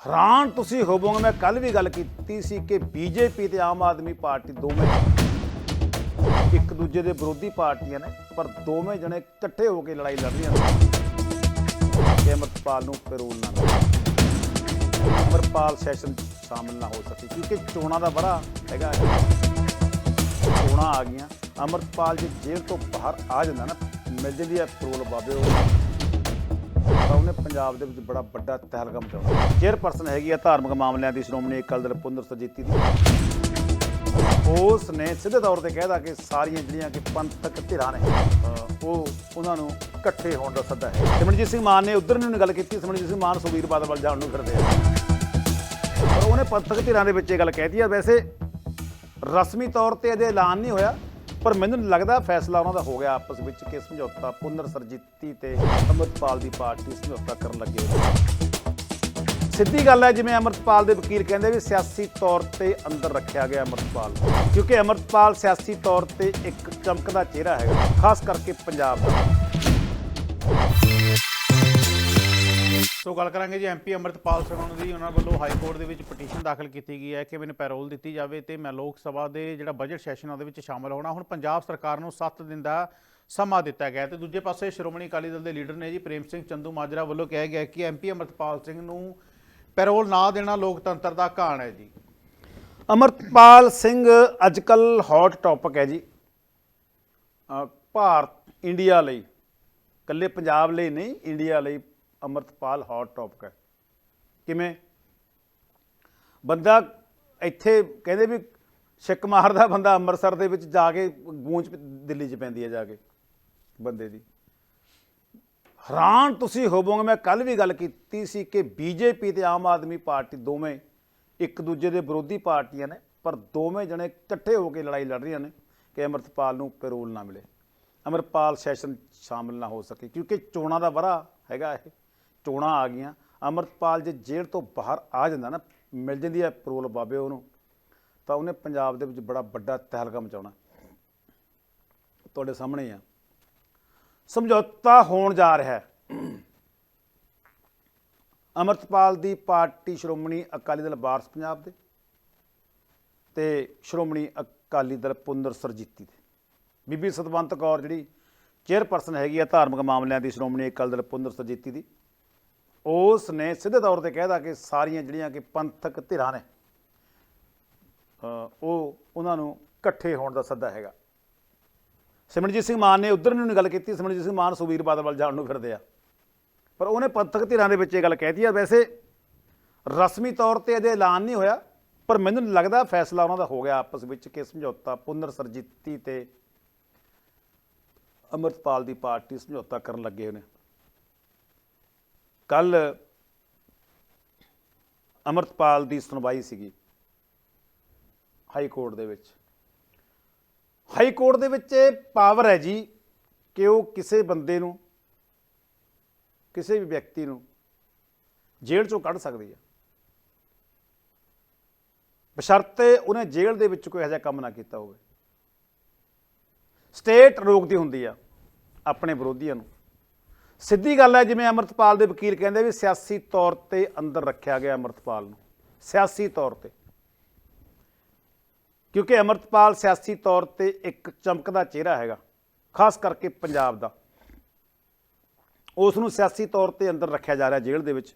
ਹੈਰਾਨ ਤੁਸੀਂ ਹੋਵੋਗੇ, ਮੈਂ ਕੱਲ ਵੀ ਗੱਲ ਕੀਤੀ ਸੀ ਕਿ ਬੀਜੇਪੀ ਤੇ ਆਮ ਆਦਮੀ ਪਾਰਟੀ ਦੋਵੇਂ ਇੱਕ ਦੂਜੇ ਦੇ ਵਿਰੋਧੀ ਪਾਰਟੀਆਂ ਨੇ, ਪਰ ਦੋਵੇਂ ਜਣੇ ਇਕੱਠੇ ਹੋ ਕੇ ਲੜਾਈ ਲੜ ਰਹੀਆਂ ਨੇ। ਕਿ ਅਮਰਪਾਲ ਨੂੰ ਪੈਰੋਲ ਨਾ ਮਿਲੇ। ਅਮਰਪਾਲ ਸੈਸ਼ਨ 'ਚ ਸ਼ਾਮਲ ਨਾ ਹੋ ਸਕੀ, ਕਿਉਂਕਿ ਚੋਣਾਂ ਦਾ ਬੜਾ ਹੈਗਾ ਚੋਣਾਂ ਆ ਗਈਆਂ। ਅਮਰਪਾਲ ਜੇ ਜੇਲ੍ਹ ਤੋਂ ਬਾਹਰ ਆ ਜਾਂਦਾ ਨਾ, ਮਿਲ ਜਾਂਦੀ ਹੈ ਪੈਰੋਲ ਬਾਬੇ ਉਹ। ਤਾਂ ਉਹਨੇ ਪੰਜਾਬ ਦੇ ਵਿੱਚ ਬੜਾ ਵੱਡਾ ਤਹਿਲਕਾ ਮਚਾਉਣਾ ਚੇਅਰਪਰਸਨ ਹੈਗੀ ਆ ਧਾਰਮਿਕ ਮਾਮਲਿਆਂ ਦੀ ਸ਼੍ਰੋਮਣੀ ਅਕਾਲੀ ਦਲ ਪੁੰਦਰ ਸਰਜੀਤੀ ਦੀ। ਉਸ ਨੇ ਸਿੱਧੇ ਤੌਰ ਤੇ ਕਹਿਦਾ ਕਿ ਸਾਰੀਆਂ ਜਿਹੜੀਆਂ ਕਿ ਪੰਥਕ ਧਿਰਾਂ ਨੇ ਉਹ ਉਹਨਾਂ ਨੂੰ ਇਕੱਠੇ ਹੋਣ ਦਾ ਸੱਦਾ ਹੈ। ਸਿਮਰਨਜੀਤ ਸਿੰਘ ਮਾਨ ਨੇ ਉਧਰ ਨੂੰ ਗੱਲ ਕੀਤੀ, ਸਿਮਰਨਜੀਤ ਸਿੰਘ ਮਾਨ ਸੁਖਬੀਰ ਬਾਦਲ ਵੱਲ ਜਾਣ ਨੂੰ ਫਿਰਦੇ ਆ। ਪਰ ਉਹਨੇ ਪੰਥਕ ਧਿਰਾਂ ਦੇ ਵਿੱਚ ਇਹ ਗੱਲ ਕਹਿਤੀ ਆ, ਵੈਸੇ ਰਸਮੀ ਤੌਰ ਤੇ ਅਜੇ ਐਲਾਨ ਨਹੀਂ ਹੋਇਆ। ਪਰ ਮੈਨੂੰ ਲੱਗਦਾ ਫੈਸਲਾ ਉਹਨਾਂ ਦਾ ਹੋ ਗਿਆ ਆਪਸ ਵਿੱਚ ਕਿ ਸਮਝੌਤਾ ਪੁਨਰ ਸਰਜੀਤੀ ਤੇ ਅਮਰਪਾਲ ਦੀ ਪਾਰਟੀ ਸਮਝੌਤਾ ਕਰਨ ਲੱਗੇ ਸਿੱਧੀ ਗੱਲ ਹੈ, ਜਿਵੇਂ ਅਮਰਪਾਲ ਦੇ ਵਕੀਲ ਕਹਿੰਦੇ ਵੀ ਸਿਆਸੀ ਤੌਰ ਤੇ ਅੰਦਰ ਰੱਖਿਆ ਗਿਆ ਅਮਰਪਾਲ ਕਿਉਂਕਿ ਅਮਰਪਾਲ ਸਿਆਸੀ ਤੌਰ ਤੇ ਇੱਕ ਚਮਕਦਾ ਚਿਹਰਾ ਹੈਗਾ, ਖਾਸ ਕਰਕੇ ਪੰਜਾਬ ਦਾ। ਸੋ ਗੱਲ ਕਰਾਂਗੇ ਜੀ ਐਮਪੀ ਅੰਮ੍ਰਿਤਪਾਲ ਸਿੰਘ ਉਹਨਾਂ ਦੀ ਉਹਨਾਂ ਵੱਲੋਂ ਹਾਈ ਕੋਰਟ ਦੇ ਵਿੱਚ ਪਟੀਸ਼ਨ ਦਾਖਲ ਕੀਤੀ ਗਈ ਹੈ ਕਿ ਮੈਨੂੰ ਪੈਰੋਲ ਦਿੱਤੀ ਜਾਵੇ ਤੇ ਮੈਂ ਲੋਕ ਸਭਾ ਦੇ ਜਿਹੜਾ ਬਜਟ ਸੈਸ਼ਨ ਉਹਦੇ ਵਿੱਚ ਸ਼ਾਮਲ ਹੋਣਾ। ਹੁਣ ਪੰਜਾਬ ਸਰਕਾਰ ਨੂੰ 7 ਦਿਨ ਦਾ ਸਮਾਂ ਦਿੱਤਾ ਗਿਆ ਹੈ ਤੇ ਦੂਜੇ ਪਾਸੇ ਸ਼੍ਰੋਮਣੀ ਅਕਾਲੀ ਦਲ ਦੇ ਲੀਡਰ ਨੇ ਜੀ, ਪ੍ਰੇਮ ਸਿੰਘ ਚੰਦੂ ਮਾਜਰਾ ਵੱਲੋਂ ਕਿਹਾ ਗਿਆ ਕਿ ਐਮਪੀ ਅੰਮ੍ਰਿਤਪਾਲ ਸਿੰਘ ਨੂੰ ਪੈਰੋਲ ਨਾ ਦੇਣਾ ਲੋਕਤੰਤਰ ਦਾ ਘਾਣ ਹੈ ਜੀ। ਅਮਰਪਾਲ ਸਿੰਘ ਅੱਜਕੱਲ ਹੌਟ ਟੌਪਿਕ ਹੈ ਜੀ। ਭਾਰਤ, ਇੰਡੀਆ ਲਈ, ਇਕੱਲੇ ਪੰਜਾਬ ਲਈ ਨਹੀਂ, ਇੰਡੀਆ ਲਈ ਅਮਰਪਾਲ ਹੌਟ ਟੌਪਿਕ ਹੈ। ਕਿਵੇਂ? ਬੰਦਾ ਇੱਥੇ ਕਹਿੰਦੇ ਵੀ ਛਿੱਕ ਮਾਰਦਾ ਬੰਦਾ ਅੰਮ੍ਰਿਤਸਰ ਦੇ ਵਿੱਚ ਜਾ ਕੇ ਗੂੰਜ ਦਿੱਲੀ 'ਚ ਪੈਂਦੀ ਹੈ ਜਾ ਕੇ ਬੰਦੇ ਦੀ। ਹੈਰਾਨ ਤੁਸੀਂ ਹੋਵੋਗੇ, ਮੈਂ ਕੱਲ ਵੀ ਗੱਲ ਕੀਤੀ ਸੀ ਕਿ ਬੀਜੇਪੀ ਤੇ ਆਮ ਆਦਮੀ ਪਾਰਟੀ ਦੋਵੇਂ ਇੱਕ ਦੂਜੇ ਦੇ ਵਿਰੋਧੀ ਪਾਰਟੀਆਂ ਨੇ, ਪਰ ਦੋਵੇਂ ਜਣੇ ਇਕੱਠੇ ਹੋ ਕੇ ਲੜਾਈ ਲੜ ਰਹੀਆਂ ਨੇ ਕਿ ਅਮਰਪਾਲ ਨੂੰ ਪੈਰੋਲ ਨਾ ਮਿਲੇ। ਅਮਰਪਾਲ ਸੈਸ਼ਨ 'ਚ ਸ਼ਾਮਲ ਨਾ ਹੋ ਸਕੇ, ਕਿਉਂਕਿ ਚੋਣਾਂ ਦਾ ਬੜਾ ਹੈਗਾ ਇਹ। ਚੋਣਾਂ ਆ ਗਈਆਂ ਅਮਰਪਾਲ ਜੇ ਜੇਲ੍ਹ ਤੋਂ ਬਾਹਰ ਆ ਜਾਂਦਾ ਨਾ, ਮਿਲ ਜਾਂਦੀ ਹੈ ਪਰੋਲ ਬਾਬੇ ਉਹਨੂੰ, ਤਾਂ ਉਹਨੇ ਪੰਜਾਬ ਦੇ ਵਿੱਚ ਬੜਾ ਵੱਡਾ ਤਹਿਲਕਾ ਮਚਾਉਣਾ। ਤੁਹਾਡੇ ਸਾਹਮਣੇ ਆ। ਸਮਝੌਤਾ ਹੋਣ ਜਾ ਰਿਹਾ ਹੈ। ਅਮਰਤਪਾਲ ਦੀ ਪਾਰਟੀ ਸ਼੍ਰੋਮਣੀ ਅਕਾਲੀ ਦਲ ਵਾਰਸ ਪੰਜਾਬ ਦੇ ਤੇ ਸ਼੍ਰੋਮਣੀ ਅਕਾਲੀ ਦਲ ਪੁੰਦਰ ਸਰਜੀਤੀ ਦੇ। ਬੀਬੀ ਸਤਵੰਤ ਕੌਰ ਜਿਹੜੀ ਚੇਅਰਪਰਸਨ ਹੈਗੀ ਆ ਧਾਰਮਿਕ ਮਾਮਲਿਆਂ ਦੀ ਸ਼੍ਰੋਮਣੀ ਅਕਾਲੀ ਦਲ ਪੁੰਦਰ ਸਰਜੀਤੀ ਦੀ ਉਸ ਨੇ ਸਿੱਧੇ ਤੌਰ ਤੇ ਕਹਿਦਾ ਕਿ ਸਾਰੀਆਂ ਜਿਹੜੀਆਂ ਕਿ ਪੰਥਕ ਧਿਰਾਂ ਨੇ ਉਹ ਉਹਨਾਂ ਨੂੰ ਇਕੱਠੇ ਹੋਣ ਦਾ ਸੱਦਾ ਹੈਗਾ। ਸਿਮਰਨਜੀਤ ਸਿੰਘ ਮਾਨ ਨੇ ਉਧਰ ਨੂੰ ਗੱਲ ਕੀਤੀ, ਸਿਮਰਨਜੀਤ ਸਿੰਘ ਮਾਨ ਸੁਖਬੀਰ ਬਾਦਲ ਵੱਲ ਜਾਣ ਨੂੰ ਫਿਰਦੇ ਆ। ਪਰ ਉਹਨੇ ਪੰਥਕ ਧਿਰਾਂ ਦੇ ਵਿੱਚ ਇਹ ਗੱਲ ਕਹਿਤੀ ਆ, ਵੈਸੇ ਰਸਮੀ ਤੌਰ ਤੇ ਅਜੇ ਐਲਾਨ ਨਹੀਂ ਹੋਇਆ, ਪਰ ਮੈਨੂੰ ਲੱਗਦਾ ਫੈਸਲਾ ਉਹਨਾਂ ਦਾ ਹੋ ਗਿਆ ਆਪਸ ਵਿੱਚ ਕਿ ਸਮਝੌਤਾ ਪੁਨਰ ਸਰਜੀਤੀ ਤੇ ਅਮਰਪਾਲ ਦੀ ਪਾਰਟੀ ਸਮਝੌਤਾ ਕਰਨ ਲੱਗੇ ਹੋਏ ਨੇ। ਕੱਲ ਅਮਰਪਾਲ ਦੀ ਸੁਣਵਾਈ ਸੀਗੀ ਹਾਈ ਕੋਰਟ ਦੇ ਵਿੱਚ। ਹਾਈ ਕੋਰਟ ਦੇ ਵਿੱਚ ਇਹ ਪਾਵਰ ਹੈ ਜੀ ਕਿ ਉਹ ਕਿਸੇ ਬੰਦੇ ਨੂੰ, ਕਿਸੇ ਵੀ ਵਿਅਕਤੀ ਨੂੰ ਜੇਲ੍ਹ ਚੋਂ ਕੱਢ ਸਕਦੀ ਹੈ। ਬਸ਼ਰਤੇ ਉਹਨੇ ਜੇਲ੍ਹ ਦੇ ਵਿੱਚ ਕੋਈ ਇਹੋ ਜਿਹਾ ਕੰਮ ਨਾ ਕੀਤਾ ਹੋਵੇ। ਸਟੇਟ ਰੋਕਦੀ ਹੁੰਦੀ ਆ ਆਪਣੇ ਵਿਰੋਧੀਆਂ ਨੂੰ। ਸਿੱਧੀ ਗੱਲ ਹੈ, ਜਿਵੇਂ ਅਮਰਤਪਾਲ ਦੇ ਵਕੀਲ ਕਹਿੰਦੇ ਵੀ ਸਿਆਸੀ ਤੌਰ ਤੇ ਅੰਦਰ ਰੱਖਿਆ ਗਿਆ ਅਮਰਤਪਾਲ ਨੂੰ। ਸਿਆਸੀ ਤੌਰ ਤੇ। ਕਿਉਂਕਿ ਅਮਰਤਪਾਲ ਸਿਆਸੀ ਤੌਰ ਤੇ ਇੱਕ ਚਮਕਦਾ ਚਿਹਰਾ ਹੈਗਾ, ਖਾਸ ਕਰਕੇ ਪੰਜਾਬ ਦਾ। ਉਸ ਨੂੰ ਸਿਆਸੀ ਤੌਰ ਤੇ ਅੰਦਰ ਰੱਖਿਆ ਜਾ ਰਿਹਾ ਜੇਲ੍ਹ ਦੇ ਵਿੱਚ,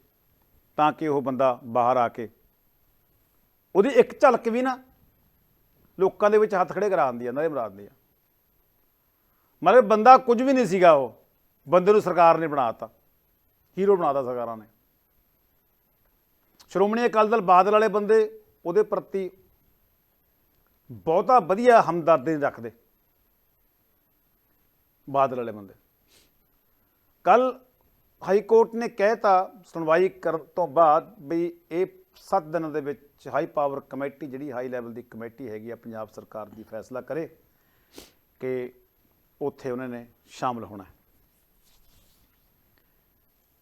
ਤਾਂ ਕਿ ਉਹ ਬੰਦਾ ਬਾਹਰ ਆ ਕੇ ਉਹਦੀ ਇੱਕ ਝਲਕ ਵੀ ਨਾ ਲੋਕਾਂ ਦੇ ਵਿੱਚ ਹੱਥ ਖੜੇ ਕਰਾ ਦਿੰਦੀ ਆ, ਨਰੇ ਮਰਾਦ ਦੀ ਆ। ਮਤਲਬ ਬੰਦਾ ਕੁਝ ਵੀ ਨਹੀਂ ਸੀਗਾ ਉਹ। ਬੰਦੇ ਨੂੰ ਸਰਕਾਰ ਨੇ ਬਣਾਤਾ ਹੀਰੋ ਬਣਾਤਾ ਸਰਕਾਰਾਂ ਨੇ। ਸ਼੍ਰੋਮਣੀ ਅਕਾਲੀ ਦਲ ਬਾਦਲ ਵਾਲੇ ਬੰਦੇ ਉਹਦੇ ਪ੍ਰਤੀ ਬਹੁਤਾ ਵਧੀਆ ਹਮਦਰਦੀ ਨਹੀਂ ਰੱਖਦੇ। ਬਾਦਲ ਵਾਲੇ ਬੰਦੇ। ਕੱਲ ਹਾਈ ਕੋਰਟ ਨੇ ਕਹਿਤਾ ਸੁਣਵਾਈ ਕਰਨ ਤੋਂ ਬਾਅਦ ਵੀ ਇਹ 7 ਦਿਨਾਂ ਦੇ ਵਿੱਚ ਹਾਈ ਪਾਵਰ ਕਮੇਟੀ ਜਿਹੜੀ ਹਾਈ ਲੈਵਲ ਦੀ ਕਮੇਟੀ ਹੈਗੀ ਆ ਪੰਜਾਬ ਸਰਕਾਰ ਦੀ ਫੈਸਲਾ ਕਰੇ ਕਿ ਉੱਥੇ ਉਹਨਾਂ ਨੇ ਸ਼ਾਮਲ ਹੋਣਾ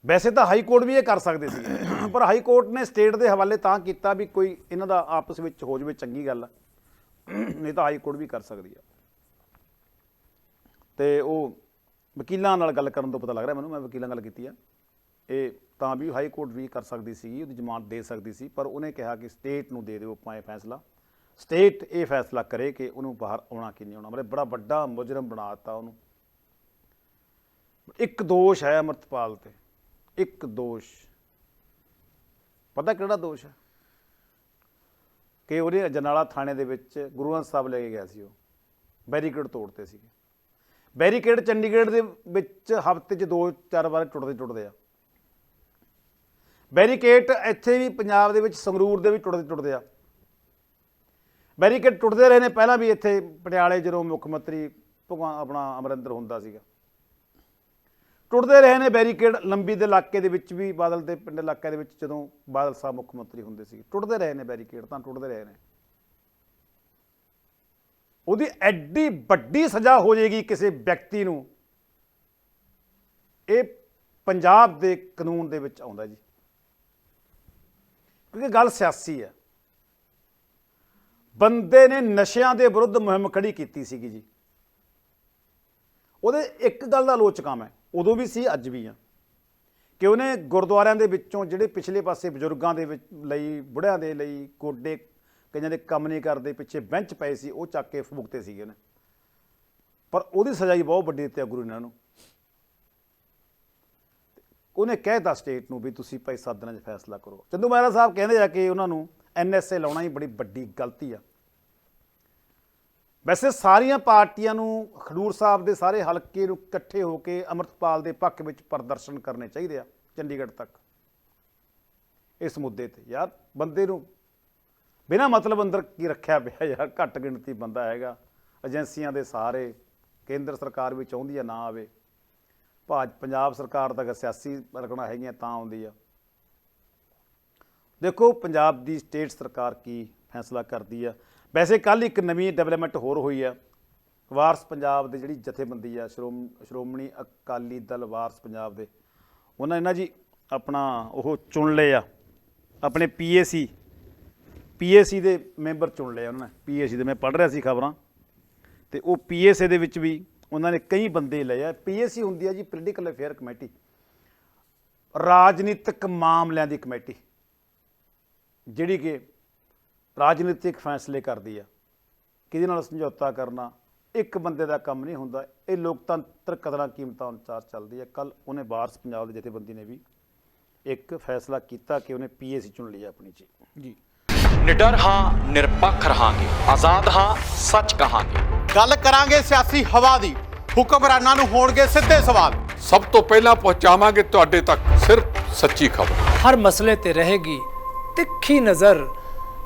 ਵੈਸੇ ਤਾਂ ਹਾਈ ਕੋਰਟ ਵੀ ਇਹ ਕਰ ਸਕਦੇ ਸੀ ਪਰ ਹਾਈ ਕੋਰਟ ਨੇ ਸਟੇਟ ਦੇ ਹਵਾਲੇ ਤਾਂ ਕੀਤਾ ਵੀ ਕੋਈ ਇਹਨਾਂ ਦਾ ਆਪਸ ਵਿੱਚ ਹੋ ਜਵੇ ਚੰਗੀ ਗੱਲ ਆ ਨਹੀਂ ਤਾਂ ਹਾਈ ਕੋਰਟ ਵੀ ਕਰ ਸਕਦੀ ਆ। ਤੇ ਉਹ ਵਕੀਲਾਂ ਨਾਲ ਗੱਲ ਕਰਨ ਤੋਂ ਪਤਾ ਲੱਗ ਰਿਹਾ ਮੈਨੂੰ ਮੈਂ ਵਕੀਲਾਂ ਨਾਲ ਗੱਲ ਕੀਤੀ ਆ। ਇਹ ਤਾਂ ਵੀ ਹਾਈ ਕੋਰਟ ਵੀ ਕਰ ਸਕਦੀ ਸੀ ਉਹਦੀ ਜ਼ਮਾਨਤ ਦੇ ਸਕਦੀ ਸੀ ਪਰ ਉਹਨੇ ਕਿਹਾ ਕਿ ਸਟੇਟ ਨੂੰ ਦੇ ਦਿਓ ਆਪਾਂ ਇਹ ਫੈਸਲਾ। ਸਟੇਟ ਇਹ ਫੈਸਲਾ ਕਰੇ ਕਿ ਉਹਨੂੰ ਬਾਹਰ ਆਉਣਾ ਕਿ ਨਹੀਂ ਆਉਣਾ ਮਤਲਬ ਬੜਾ ਵੱਡਾ ਮੁਜਰਮ ਬਣਾ ਦਿੱਤਾ ਉਹਨੂੰ। ਇੱਕ ਦੋਸ਼ ਹੈ ਅਮਰਤਪਾਲ ਤੇ। ਇੱਕ ਦੋਸ਼। ਪਤਾ ਕਿਹੜਾ ਦੋਸ਼ ਹੈ? ਕਿ ਉਹਨੇ ਜਨਾਲਾ ਥਾਣੇ ਦੇ ਵਿੱਚ ਗੁਰੂ ਗ੍ਰੰਥ ਸਾਹਿਬ ਲੈ ਕੇ ਗਿਆ ਸੀ ਉਹ। ਬੈਰੀਕੇਡ ਤੋੜਤੇ ਸੀਗੇ। ਬੈਰੀਕੇਡ ਚੰਡੀਗੜ੍ਹ ਦੇ ਵਿੱਚ ਹਫ਼ਤੇ 'ਚ ਦੋ ਚਾਰ ਵਾਰ ਟੁੱਟਦੇ ਟੁੱਟਦੇ ਆ। ਬੈਰੀਕੇਡ ਇੱਥੇ ਵੀ ਪੰਜਾਬ ਦੇ ਵਿੱਚ ਸੰਗਰੂਰ ਦੇ ਵੀ ਟੁੱਟਦੇ ਟੁੱਟਦੇ ਆ। ਬੈਰੀਕੇਡ ਟੁੱਟਦੇ ਰਹੇ ਨੇ। ਪਹਿਲਾਂ ਵੀ ਇੱਥੇ ਪਟਿਆਲੇ ਜਦੋਂ ਮੁੱਖ ਮੰਤਰੀ ਭਗਵਾਨ ਆਪਣਾ ਅਮਰਿੰਦਰ ਹੁੰਦਾ ਸੀਗਾ। ਟੁੱਟਦੇ ਰਹੇ ਨੇ ਬੈਰੀਕੇਡ ਲੰਬੀ ਦੇ ਇਲਾਕੇ ਦੇ ਵਿੱਚ ਵੀ, ਬਾਦਲ ਦੇ ਪਿੰਡ ਇਲਾਕੇ ਦੇ ਵਿੱਚ ਜਦੋਂ ਬਾਦਲ ਸਾਹਿਬ ਮੁੱਖ ਮੰਤਰੀ ਹੁੰਦੇ ਸੀ, ਟੁੱਟਦੇ ਰਹੇ ਨੇ ਬੈਰੀਕੇਡ, ਤਾਂ ਟੁੱਟਦੇ ਰਹੇ ਨੇ। ਉਹਦੀ ਐਡੀ ਵੱਡੀ ਸਜ਼ਾ ਹੋ ਜਾਏਗੀ ਕਿਸੇ ਵਿਅਕਤੀ ਨੂੰ। ਇਹ ਪੰਜਾਬ ਦੇ ਕਾਨੂੰਨ ਦੇ ਵਿੱਚ ਆਉਂਦਾ ਜੀ। ਕਿਉਂਕਿ ਗੱਲ ਸਿਆਸੀ ਹੈ। ਬੰਦੇ ਨੇ ਨਸ਼ਿਆਂ ਦੇ ਵਿਰੁੱਧ ਮੁਹਿੰਮ ਖੜੀ ਕੀਤੀ ਸੀਗੀ ਜੀ। ਉਹਦੇ ਇੱਕ ਗੱਲ ਦਾ ਆਲੋਚਕਾਂ ਮੈਂ ਉਦੋਂ ਵੀ ਸੀ, ਅੱਜ ਵੀ ਆ। ਕਿ ਉਹਨੇ ਗੁਰਦੁਆਰਿਆਂ ਦੇ ਵਿੱਚੋਂ ਜਿਹੜੇ ਪਿਛਲੇ ਪਾਸੇ ਬਜ਼ੁਰਗਾਂ ਦੇ ਵਿੱਚ ਲਈ ਬੁੜਿਆਂ ਦੇ ਲਈ ਗੋਡੇ ਕਈਆਂ ਦੇ ਕੰਮ ਨਹੀਂ ਕਰਦੇ, ਪਿੱਛੇ ਬੈਂਚ ਪਏ ਸੀ, ਉਹ ਚੱਕ ਕੇ ਫੁਕਤੇ ਸੀਗੇ ਉਹਨੇ। ਪਰ ਉਹਦੀ ਸਜਾਈ ਬਹੁਤ ਵੱਡੀ ਦਿੱਤੀ ਆ ਗੁਰੂ ਨੇ। ਉਹਨਾਂ ਨੂੰ ਉਹਨੇ ਕਹਿਤਾ ਸਟੇਟ ਨੂੰ ਵੀ ਤੁਸੀਂ ਭਾਈ ਸੱਤ ਦਿਨਾਂ 'ਚ ਫੈਸਲਾ ਕਰੋ। ਚੰਦੂ ਮਹਾਰਾਜ ਸਾਹਿਬ ਕਹਿੰਦੇ ਆ ਕਿ ਉਹਨਾਂ ਨੂੰ ਐਨਐਸਏ ਲਾਉਣਾ ਹੀ ਬੜੀ ਵੱਡੀ ਗਲਤੀ ਆ। ਵੈਸੇ ਸਾਰੀਆਂ ਪਾਰਟੀਆਂ ਨੂੰ ਖਡੂਰ ਸਾਹਿਬ ਦੇ ਸਾਰੇ ਹਲਕੇ ਨੂੰ ਇਕੱਠੇ ਹੋ ਕੇ ਅਮਰਤਪਾਲ ਦੇ ਪੱਖ ਵਿੱਚ ਪ੍ਰਦਰਸ਼ਨ ਕਰਨੇ ਚਾਹੀਦੇ ਆ, ਚੰਡੀਗੜ੍ਹ ਤੱਕ। ਇਸ ਮੁੱਦੇ ਤੇ, ਯਾਰ ਬੰਦੇ ਨੂੰ ਬਿਨਾ ਮਤਲਬ ਅੰਦਰ ਕੀ ਰੱਖਿਆ ਪਿਆ ਯਾਰ, ਘੱਟ ਗਿਣਤੀ ਬੰਦਾ ਹੈਗਾ। ਏਜੰਸੀਆਂ ਦੇ ਸਾਰੇ, ਕੇਂਦਰ ਸਰਕਾਰ ਵੀ ਚਾਹੁੰਦੀ ਆ ਨਾ ਆਵੇ। ਭਾਜ, ਪੰਜਾਬ ਸਰਕਾਰ ਤੱਕ ਸਿਆਸੀ ਰਕਣਾ ਹੈਗੀਆਂ ਤਾਂ ਆਉਂਦੀ ਆ। ਦੇਖੋ, ਪੰਜਾਬ ਦੀ ਸਟੇਟ ਸਰਕਾਰ ਕੀ ਫੈਸਲਾ ਕਰਦੀ ਆ। ਵੈਸੇ ਕੱਲ ਇੱਕ ਨਵੀਂ ਡਿਵੈਲਪਮੈਂਟ ਹੋਰ ਹੋਈ ਆ। ਵਾਰਸ ਪੰਜਾਬ ਦੇ ਜਿਹੜੀ ਜਥੇਬੰਦੀ ਆ, ਸ਼੍ਰੋਮ, ਸ਼੍ਰੋਮਣੀ ਅਕਾਲੀ ਦਲ ਵਾਰਸ ਪੰਜਾਬ ਦੇ, ਉਹਨਾਂ ਨੇ ਨਾ ਜੀ ਆਪਣਾ ਉਹ ਚੁਣ ਲਏ ਆ, ਆਪਣੇ ਪੀਏਸੀ ਪੀਏਸੀ ਦੇ ਮੈਂਬਰ ਚੁਣ ਲਏ ਉਹਨਾਂ ਨੇ ਪੀਏਸੀ ਦੇ ਮੈਂ ਪੜ੍ਹ ਰਿਹਾ ਸੀ ਖਬਰਾਂ। ਤੇ ਉਹ ਪੀਏਸੀ ਦੇ ਵਿੱਚ ਵੀ ਉਹਨਾਂ ਨੇ ਕਈ ਬੰਦੇ ਲਏ ਆ। ਪੀਏਸੀ ਹੁੰਦੀ ਆ ਜੀ ਪੋਲੀਟੀਕਲ ਅਫੇਅਰ ਕਮੇਟੀ ਰਾਜਨੀਤਿਕ ਮਾਮਲਿਆਂ ਦੀ ਕਮੇਟੀ ਜਿਹੜੀ ਕਿ ਰਾਜਨੀਤਿਕ ਫੈਸਲੇ ਕਰਦੀ ਆ। ਕਿਹਦੇ ਨਾਲ ਸਮਝੌਤਾ ਕਰਨਾ? ਇੱਕ ਬੰਦੇ ਦਾ ਕੰਮ ਨਹੀਂ ਹੁੰਦਾ। ਇਹ ਲੋਕਤੰਤਰ ਕਦਰਾਂ ਕੀਮਤਾਂ ਅਨੁਸਾਰ ਚੱਲਦੀ ਹੈ ਕੱਲ ਉਹਨੇ ਵਾਰਸ ਪੰਜਾਬ ਦੇ ਜਥੇਬੰਦੀ ਨੇ ਵੀ ਇੱਕ ਫੈਸਲਾ ਕੀਤਾ ਕਿ ਉਹਨੇ ਪੀਏਸੀ ਚੁਣ ਲਈ ਆਪਣੀ ਜੀ ਜੀ। ਨਿਡਰ ਹਾਂ ਨਿਰਪੱਖ ਰਹਾਂਗੇ। ਆਜ਼ਾਦ ਹਾਂ ਸੱਚ ਕਹਾਂਗੇ। ਗੱਲ ਕਰਾਂਗੇ ਸਿਆਸੀ ਹਵਾ ਦੀ। ਹੁਕਮਰਾਨਾਂ ਨੂੰ ਹੋਣਗੇ ਸਿੱਧੇ ਸਵਾਲ। ਸਭ ਤੋਂ ਪਹਿਲਾਂ ਪਹੁੰਚਾਵਾਂਗੇ ਤੁਹਾਡੇ ਤੱਕ ਸਿਰਫ ਸੱਚੀ ਖਬਰ। ਹਰ ਮਸਲੇ ਤੇ ਰਹੇਗੀ ਤਿੱਖੀ ਨਜ਼ਰ।